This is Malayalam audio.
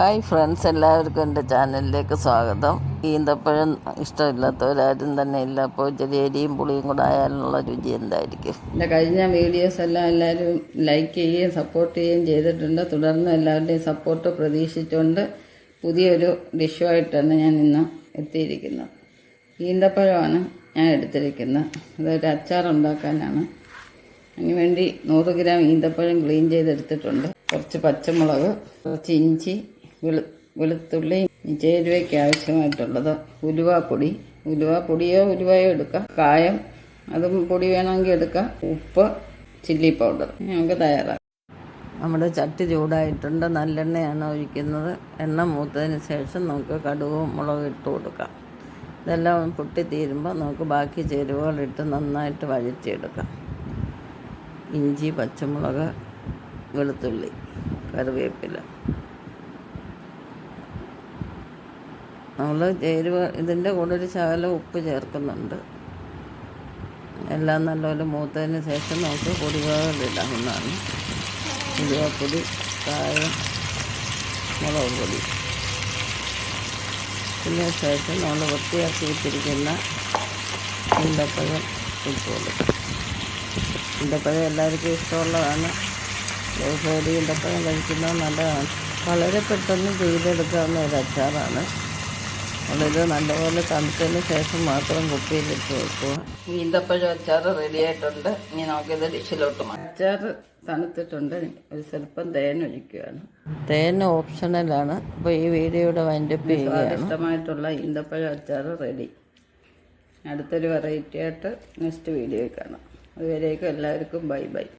ഹായ് ഫ്രണ്ട്സ് എല്ലാവർക്കും എന്റെ ചാനലിലേക്ക് സ്വാഗതം. ഈന്തപ്പഴം ഇഷ്ടമില്ലാത്തവരാരും തന്നെ ഇല്ല. അപ്പോൾ ഇച്ചിരി എരിയും പുളിയും കൂടെ ആയാലുള്ള രുചി എന്തായിരിക്കും? എന്റെ കഴിഞ്ഞ വീഡിയോസ് എല്ലാം എല്ലാവരും ലൈക്ക് ചെയ്യുകയും സപ്പോർട്ട് ചെയ്യുകയും ചെയ്തിട്ടുണ്ട്. തുടർന്ന് എല്ലാവരുടെയും സപ്പോർട്ട് പ്രതീക്ഷിച്ചുകൊണ്ട് പുതിയൊരു ഡിഷുമായിട്ടാണ് ഞാൻ ഇന്ന് എത്തിയിരിക്കുന്നത്. ഈന്തപ്പഴമാണ് ഞാൻ എടുത്തിരിക്കുന്നത്. അതൊരു അച്ചാർ ഉണ്ടാക്കാനാണ്. അതിനുവേണ്ടി നൂറ് ഗ്രാം ഈന്തപ്പഴം ക്ലീൻ ചെയ്തെടുത്തിട്ടുണ്ട്. കുറച്ച് പച്ചമുളക് കുറച്ച് ഇഞ്ചി വെളു വെളുത്തുള്ളി ചേരുവയ്ക്ക് ആവശ്യമായിട്ടുള്ളത്. ഉലുവാപ്പൊടി. ഉലുവാപ്പൊടിയോ ഉലുവയോ എടുക്കാം. കായം അതും പൊടി വേണമെങ്കിൽ എടുക്കാം. ഉപ്പ് ചില്ലി പൗഡർ. ഞങ്ങൾക്ക് തയ്യാറാക്കാം. നമ്മുടെ ചട്ടി ചൂടായിട്ടുണ്ട്. നല്ലെണ്ണയാണ് ഒഴിക്കുന്നത്. എണ്ണ മൂത്തതിന് ശേഷം നമുക്ക് കടുവും മുളകും ഇട്ട് കൊടുക്കാം. ഇതെല്ലാം പൊട്ടിത്തീരുമ്പോൾ നമുക്ക് ബാക്കി ചേരുവകളിട്ട് നന്നായിട്ട് വഴറ്റിയെടുക്കാം. ഇഞ്ചി പച്ചമുളക് വെളുത്തുള്ളി കറിവേപ്പില. നമ്മൾ ചേരുവ ഇതിന്റെ കൂടെ ഒരു ശകലം ഉപ്പ് ചേർക്കുന്നുണ്ട്. എല്ലാം നല്ലപോലെ മൂത്തതിന് ശേഷം നമുക്ക് പൊടിവകളിടാവുന്നതാണ് ഉലുവപ്പൊടി കായം മുളക് പൊടി. ഇതിന് ശേഷം നമ്മൾ വൃത്തിയാക്കി വെച്ചിരിക്കുന്ന ഇണ്ടപ്പഴം ഇട്ട് കൊടുക്കും. ഈന്തപ്പഴം എല്ലാവർക്കും ഇഷ്ടമുള്ളതാണ്. ദിവസവും ഇണ്ടപ്പഴം കഴിക്കുന്നത് നല്ലതാണ്. വളരെ പെട്ടെന്ന് ചെയ്തെടുക്കാവുന്ന ഒരു അച്ചാറാണ്. നമ്മളിത് നല്ലപോലെ തണുത്തതിന് ശേഷം മാത്രം കുപ്പിയിലിട്ട് വെക്കുക. ഈന്തപ്പഴം അച്ചാർ റെഡി ആയിട്ടുണ്ട്. ഇനി നമുക്കിത് ഡിഷിലോട്ട് മാറ്റാം. അച്ചാർ തണുത്തിട്ടുണ്ട്. ഒരു സ്വല്പം തേൻ ഒഴിക്കുകയാണ്. തേൻ ഓപ്ഷണലാണ് അപ്പോൾ ഈ വീഡിയോയുടെ വൈൻഡപ്പ് ചെയ്യുകയാണ്. ഇഷ്ടമായിട്ടുള്ള ഈന്തപ്പഴം അച്ചാർ റെഡി അടുത്തൊരു വെറൈറ്റി ആയിട്ട് നെക്സ്റ്റ് വീഡിയോയിൽ കാണാം. അതുവരേക്കും എല്ലാവർക്കും ബൈ ബൈ